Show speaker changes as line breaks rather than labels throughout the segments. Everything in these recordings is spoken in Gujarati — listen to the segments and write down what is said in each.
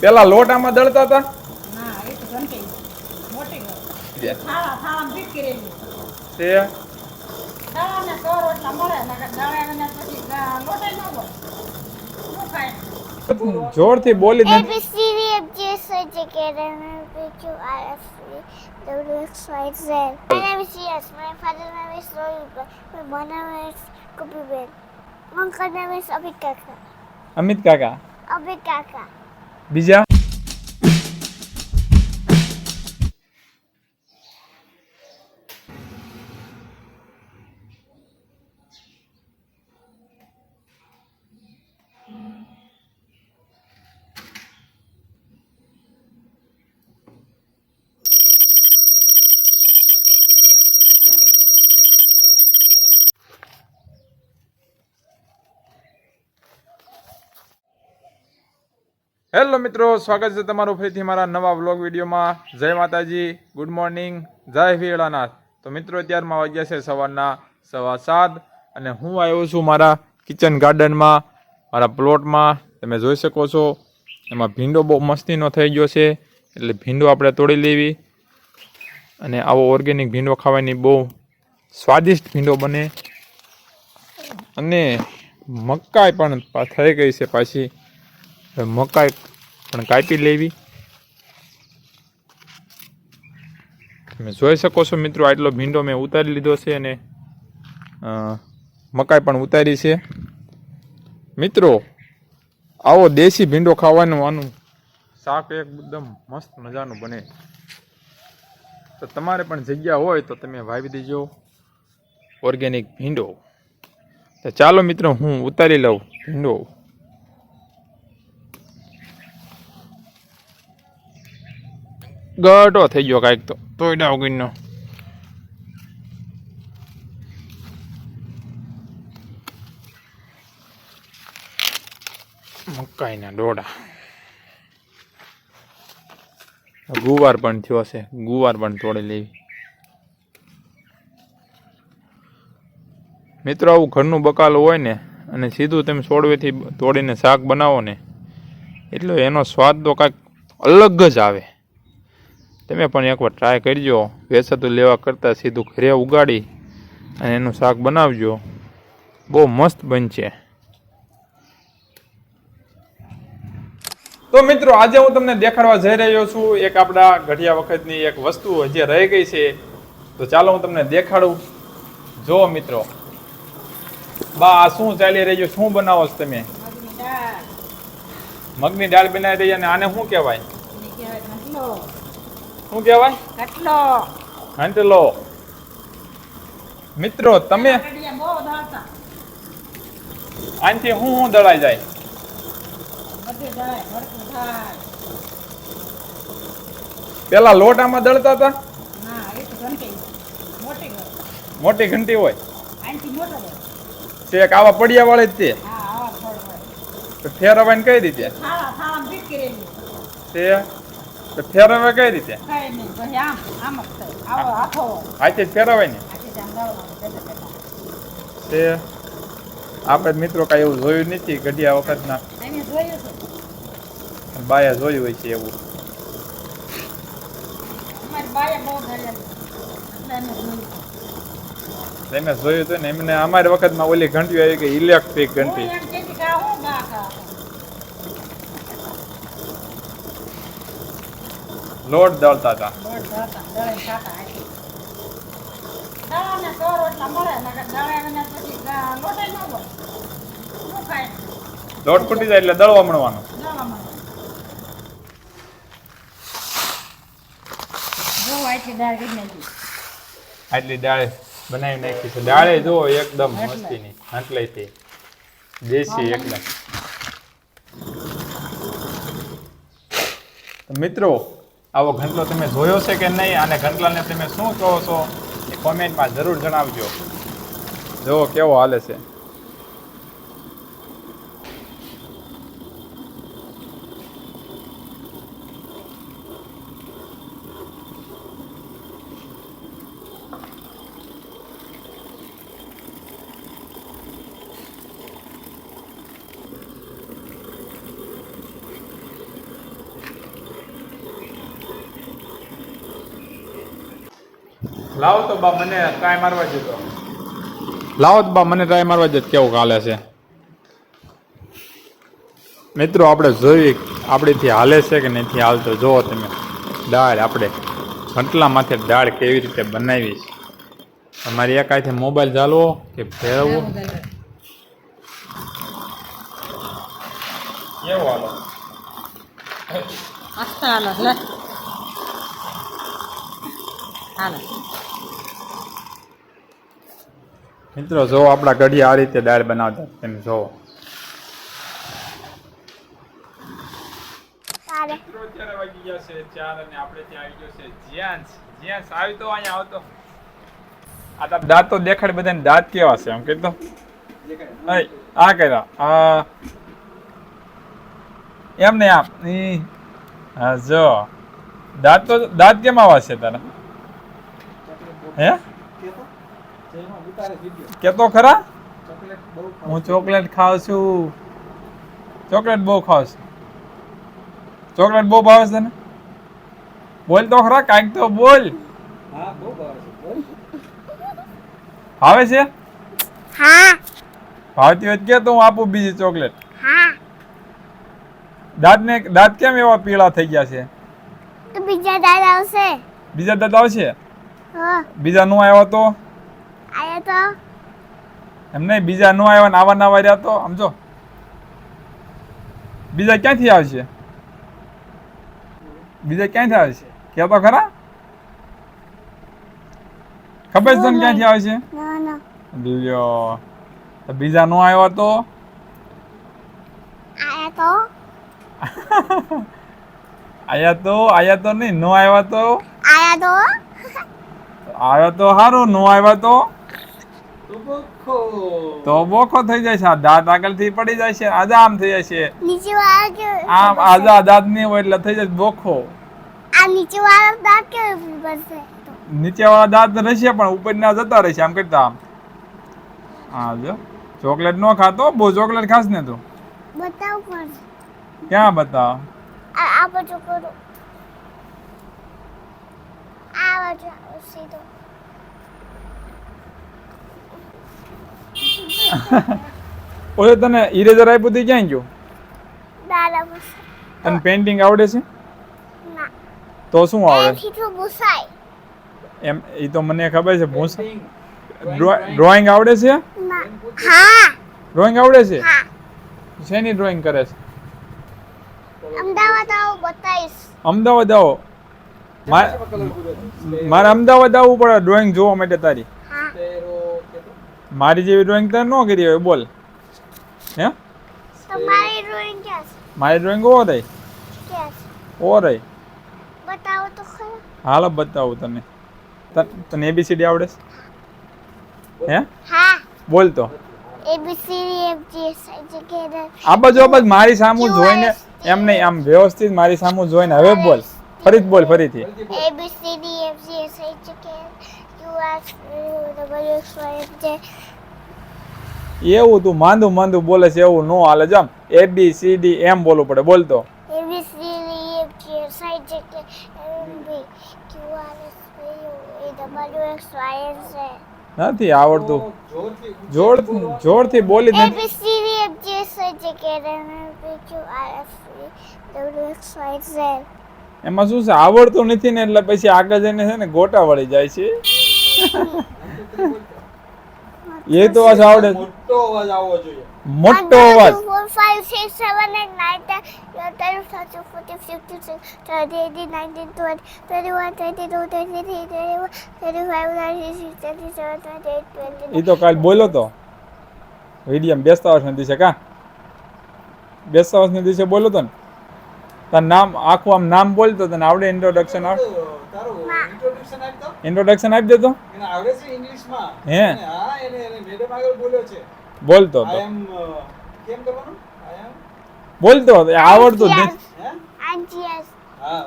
પેલા લોટ આમાં દળતા હતા જોરથી બોલી
Abhik Kaka.
અમિત કાકા
Abhik Kaka.
બીજા હેલો મિત્રો, સ્વાગત છે તમારું ફરીથી મારા નવા વ્લોગ વિડીયોમાં. જય માતાજી, ગુડ મોર્નિંગ, જય વીળાનાથ. તો મિત્રો અત્યારમાં વાગ્યા છે સવારના સવા સાત અને હું આવ્યો છું મારા કિચન ગાર્ડનમાં મારા પ્લોટમાં તમે જોઈ શકો છો, એમાં ભીંડો બહુ મસ્તીનો થઈ ગયો છે, એટલે ભીંડો આપણે તોડી લેવી. અને આવો ઓર્ગેનિક ભીંડો ખાવાની બહુ સ્વાદિષ્ટ ભીંડો બને. અને મકાઈ પણ થઈ ગઈ છે પાછી. મકાઈ પણ કાપી લેવી. તમે જોઈ શકો છો મિત્રો, આટલો ભીંડો મેં ઉતારી લીધો છે અને મકાઈ પણ ઉતારી છે. મિત્રો, આવો દેશી ભીંડો ખાવાનું આનું શાક એકદમ મસ્ત મજાનું બને. તો તમારે પણ જગ્યા હોય તો તમે વાવી દેજો. ઓર્ગેનિક ભીંડો. તો ચાલો મિત્રો, હું ઉતારી લઉં ભીંડો. ગટો થઈ ગયો કાંઈક તો તોયડા વગરનો મકાઈના ડોડા ગુવાર પણ થયો છે ગુવાર પણ તોડી લેવી મિત્રો આવું ઘરનું બકાલું હોય ને અને સીધું તમે છોડવેથી તોડીને શાક બનાવો ને એટલે એનો સ્વાદ તો કાંઈક અલગ જ આવે તમે પણ એકવાર ટ્રાય કરજો. વેચાતું લેવા કરતાં સીધું ઘરે ઉગાડી અને એનું શાક બનાવજો. બહુ મસ્ત બનશે. તો મિત્રો આજે હું તમને દેખાડવા જઈ રહ્યો છું. એક આપણા ઘડિયા વખતની એક વસ્તુ જે રહી ગઈ છે. તો ચાલો હું તમને દેખાડું. જો મિત્રો બા આ શું ચાલી રહ્યું શું બનાવો છો તમે?
મગની દાળ.
બનાવી રહી અને આને શું કહેવાય? શું કહેવાય?
કટલો.
ઘંટલો. મિત્રો તમે આનથી હું હું દળાઈ જાય? પેલા લોટામાં દળતા હતા?
મોટી
ઘંટી હોય. એક આવા પડિયા વાળી જ તે. ફેરવાય કઈ રીતે? તે તો ફેરવે કઈ રીતે?
હાથો.
જ ફેરવાય ને? તે આપણે મિત્રો કાંઈ એવું જોયું નથી ગઢિયા વખતના? બાયા જોયું હોય છે એવું. તમે જોયું હતું ને એમને અમારી વખતમાં ઓલી ઘંટી આવી કે ઇલેક્ટ્રિક ઘંટી
હું એમ કહેતી કે આ હું ગા ખા
લોટ દળતા હતા
લોટ દળતા દળીને ખાતા હાથી દળાને સો રોટલા મળે નકર દળાને પછી ગા- લોટે ન હોય દળતા હતા.
લોટ ફૂટી જાય એટલે દળવા મળવાનું.
આટલી દાળ
બનાવી નાખી છે. દાળે જો એકદમ મસ્તીની આટલેથી. દેશી એકદમ મિત્રો આવો ઘંટલો તમે જોયો છે કે નહીં? અને ઘંટલાને તમે શું કહો છો? એ કોમેન્ટમાં જરૂર જણાવજો. જુઓ કેવો હાલે છે. લાવો તો બા મને ટ્રાય મારવા જતો લાવો તો બા મને ટ્રાય મારવા જતો કેવું હાલે છે? મિત્રો આપણે જોઈ આપણીથી હાલે છે કે નથી હાલતો. જુઓ તમે દાળ આપણે ઘંટલામાંથી દાળ કેવી રીતે બનાવી છે. તમારી એક મોબાઈલ ચાલવો કે ફેરવવો? કેવો હાલો?
હાલો હાલો.
મિત્રો જો આપણા ગઢી આ રીતે દાળ બનાવતા તમે જો. અત્યારે વાગી ગયા છે ચાર અને આપણે ત્યાં આવી ગયો છે જ્યાંસ. જ્યાંસ આવી તો અહીંયા આવતો. આ તારા દાંત તો દેખાડ બધાને દાંત કેવા છે એમ કીધું આ કર્યા. આ એમ ને આમ. હા જો. દાંત તો દાંત કેમ આવા છે તારા? હે? કેતો ખરા? હું ચોકલેટ ખાઉં છું. ચોકલેટ બહુ ખાઉં છું. ચોકલેટ બહુ ભાવે છે ને? બોલ તો ખરા કાંઈક તો બોલ. ભાવે છે.
હા.
ભાવતી હોય કે તો હું આપું બીજી ચોકલેટ.
હા.
દાંતને દાંત કેમ એવા પીળા થઈ ગયા છે?
બીજા દાંત આવશે.
બીજા દાંત આવશે? બીજા નું આવ્યો તો?
આયા તો?
એમ નહીં બીજા નો આવ્યા ને આવા નવા રહ્યા તો સમજો. બીજા ક્યાંથી આવશે? બીજા ક્યાંથી આવશે? કે તો ખરા? ખબર છે તમને ક્યાંથી આવશે? લ્યો. તો બીજા નો આવ્યો તો?
આયા તો?
આયા તો આયા તો નહીં નો આવ્યા તો?
આયા તો?
આવ્યો તો સારું નો આવ્યા તો? તો બોખો થઈ જાય છે. આ દાંત આગળથી પડી જાય છે. આજા આમ થઈ જાય છે.
નીચે વાળા કે
આમ આજા દાંત નહીં હોય એટલે થઈ જાય બોખો
નીચે વાળા દાંત કેવું બનશે
નીચે વાળા દાંત રહેશે પણ ઉપરના જતા રહેશે. આમ કરતા આમ. હા જો. ચોકલેટ નો ખાતો બહુ ચોકલેટ ખાસ ને તું.
બતાવ પણ.
ક્યાં બતાવ?
આ આ બાજુ કરો. આ બાજુ સીધો.
ઓલે તને ઇરેઝર આપ્યું તે ક્યાં ગયો?
દાદા
તને પેઇન્ટિંગ આવડે છે? તો શું આવડે? એમ એ તો મને ખબર છે ભૂસા ડ્રોઈંગ આવડે છે?
હા.
ડ્રોઈંગ આવડે છે?
હા.
શેની ડ્રોઈંગ કરે છે?
અમદાવાદ આવો બતાવીશ.
અમદાવાદ આવો. મા- મારે અમદાવાદ આવવું પડે ડ્રોઈંગ જોવા માટે તારી. મારી જેવી ડ્રોઈંગ તને ન કરી હોય બોલ. હે?
તમારી ડ્રોઈંગ કેસ
મારી ડ્રોઈંગ ઓ રહી
કેસ
ઓવો રહી
બતાવો તો ખરા.
હાલો બતાવું તને. તને એબીસીડી આવડે હે?
હા.
બોલ તો.
A B C D F G S I J K
આ બાજુ આ બાજુ મારી સામું જોઈને એમ નહીં આમ વ્યવસ્થિત મારી સામું જોઈને હવે બોલ. ફરી બોલ ફરીથી.
C D E F G H I J K L M N
એવું તું માંદું માંદું બોલે છે એવું નો હાલે. જમ એ બી સી ડી એમ બોલવું પડે. બોલ તો.
A B C D E
નથી આવડતું. જોર જોરથી બોલી એમાં શું છે? આવડતું નથી ને એટલે પછી આગળ જઈને છે ને ગોટા વળી જાય છે. એ તો આ આવડે.
મોટો અવાજ આવવો જોઈએ
મોટો અવાજ
One, two, four, five, six, seven, eight, nine, ten, eleven, twelve, thirteen, fourteen, fifteen, sixteen, seventeen, eighteen, nineteen, twenty, twenty-one, twenty-two, twenty-three, twenty-four, twenty-five, twenty-six, twenty-seven, twenty-eight, twenty-nine.
એ તો કાલ બોલ્યો તો વિડીયમ બેસતા વર્ષના દિવસે કા બેસતા વર્ષના દિવસે બોલ્યો તો ને તાર નામ આખું આમ નામ બોલતો તને આવડે ઇન્ટ્રોડક્શન આવડે
ઇન્ટ્રોડક્શન
આપી દેતો?
આવડે છે ઇંગ્લિશમાં
હે?
એને હા એને એને મેડમ આગળ બોલ્યો છે.
બોલતો
તો
હતો
કેમ કરવાનું?
બોલતો હતો. એ આવડતું જ નથી.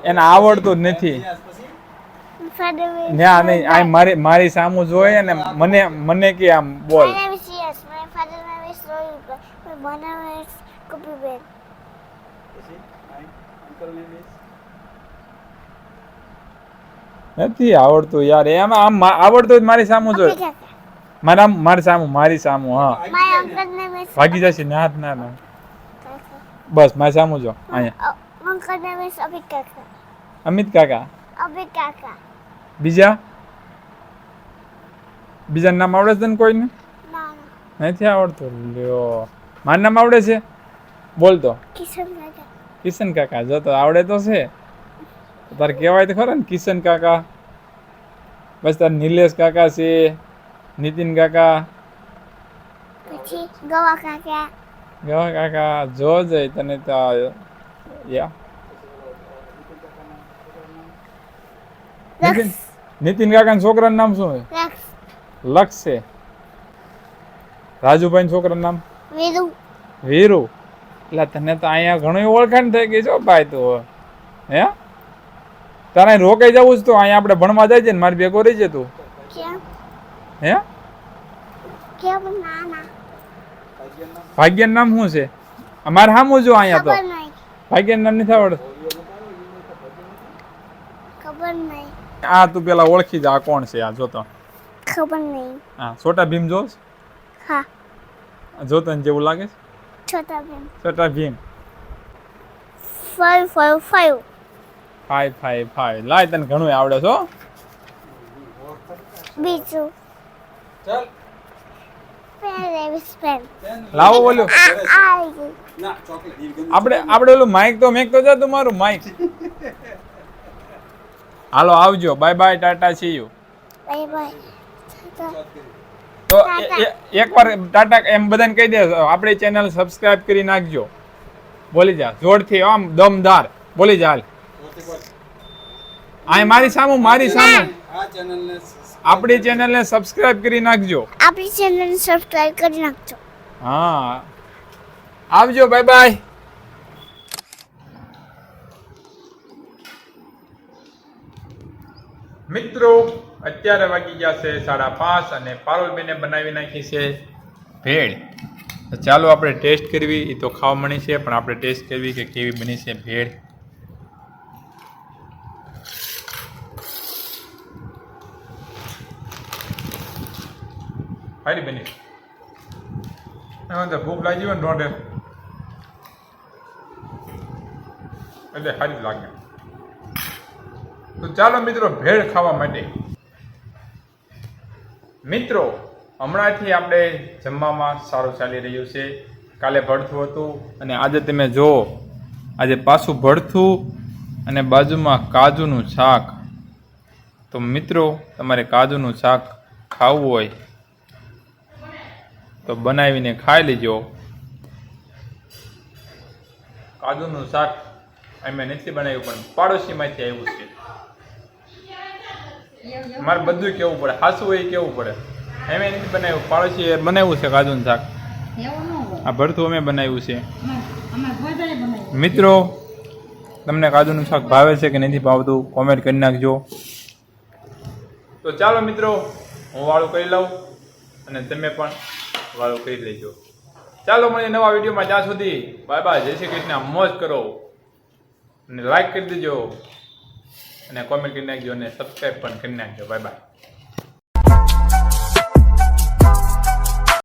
એને આવડતું જ નથી. ના નહીં આ મારી મારી સામું જોઈએ ને મને મને કે આમ બોલ.
My કોપી બેન
પછી? અંકલ father
નથી આવડતું યાર. એમ આમ આવડતું જ મારી સામું જો મારા મારી સામું મારી સામું હા. ભાગી જશે ના ના ના. બસ મારી સામું જો અહીંયા.
અભી કાકા.
અમિત કાકા? બીજા? બીજા નામ આવડે છે કોઈને?
ના ના.
નથી આવડતું? લ્યો. મારું નામ આવડે છે? બોલ તો.
કિશન કાકા.
કિશન કાકા જો તો આવડે તો છે. તારે કહેવાય તો ખરા ને કિશન કાકા બસ તાર નિલેશ કાકા છે નીતિન કાકા.
ગવા કાકા.
ગવા કાકા જો જઈ તને તો યા. નીતિન નીતિન કાકાના છોકરાનું નામ શું છે? લક્ષ. છે. રાજુભાઈ છોકરાનું નામ?
વિરુ.
વીરુ. એટલે તને તો અહીંયા ઘણું ઓળખાણ થઈ ગઈ છો ભાઈ તું હે? તારે અહીં રોકાઈ જવું છે તો અહીંયા આપણે ભણવા જાય છે ને? મારી ભેગો રહી છે તું. હે? ભાગ્યનું નામ શું છે? અમારે સામું જો અહીંયા તો. ભાગ્યન નામ નથી આવડતું. આ તું પેલા ઓળખી જા આ કોણ છે? આ જોતો
ખબર નહીં.
હા છોટા ભીમ જોશ
હા.
જોતો ને જેવું લાગે છે?
Chhota Bheem.
Chhota Bheem.
Five five five.
Phi ફાઈ ફાઈ લાય તને ઘણું આવડે છો
બીજું?
ચાલ.
લાવો બોલ્યો
આ આવી ગયું
ના ચોકલેટ ઈ ગમે
આપણે આપણે ઓલું માઇક તો મેક તો જા તમારું માઇક હાલો આવજો. Bye bye tata see you
bye bye
તો એકવાર ટાટા એમ બધાને કહી દે આપણી ચેનલ સબસ્ક્રાઇબ કરી નાખજો. બોલી જા. જોરથી આમ દમદાર. બોલી જા હાલ. આ મારી સામે મારી સામે.
આ ચેનલને
આપણી ચેનલને સબસ્ક્રાઇબ કરી નાખજો.
આપણી ચેનલ સબસ્ક્રાઇબ કરી નાખજો.
હા. આવજો બાય બાય મિત્રો અત્યારે વાગી ગયા છે સાડા પાંચ અને પારુલબેને બનાવી નાખી છે ભેળ. તો ચાલો આપણે ટેસ્ટ કરવી એ તો ખાવા મળી છે પણ આપણે ટેસ્ટ કરવી કે કેવી બની છે ભેળ. સારી બની. તો ભૂખ લાગી હોય ને રોંઢે એટલે સારી લાગે. તો ચાલો મિત્રો, ભેળ ખાવા માટે. મિત્રો, હમણાંથી આપણે જમવામાં સારું ચાલી રહ્યું છે. કાલે ભડથું હતું અને આજે તમે જુઓ, આજે પાછું ભડથું અને બાજુમાં કાજુનું શાક. તો મિત્રો, તમારે કાજુનું શાક ખાવું હોય તો બનાવીને ખાઈ લેજો. કાદુનું શાક અમે નથી બનાવ્યું પણ પાડોશીમાંથી આવ્યું છે. મારે બધું કેવું પડે હાસુ હોય કેવું પડે? અમે નથી બનાવ્યું પાડોશી બનાવ્યું છે કાદુનું શાક. આ ભરતું અમે બનાવ્યું છે. મિત્રો તમને કાદુનું શાક ભાવે છે કે નથી ભાવતું કોમેન્ટ કરી નાખજો. તો ચાલો મિત્રો હું વાળું કરી લઉં અને તમે પણ વાળું કરી લેજો ચાલો મળીએ નવા વિડીયોમાં. જ્યાં સુધી, બાય બાય. જય શ્રી કૃષ્ણ. મોજ કરો. અને લાઈક કરી દેજો. અને કોમેન્ટ કરી નાખજો અને સબસ્ક્રાઈબ પણ કરી નાખજો. Bye bye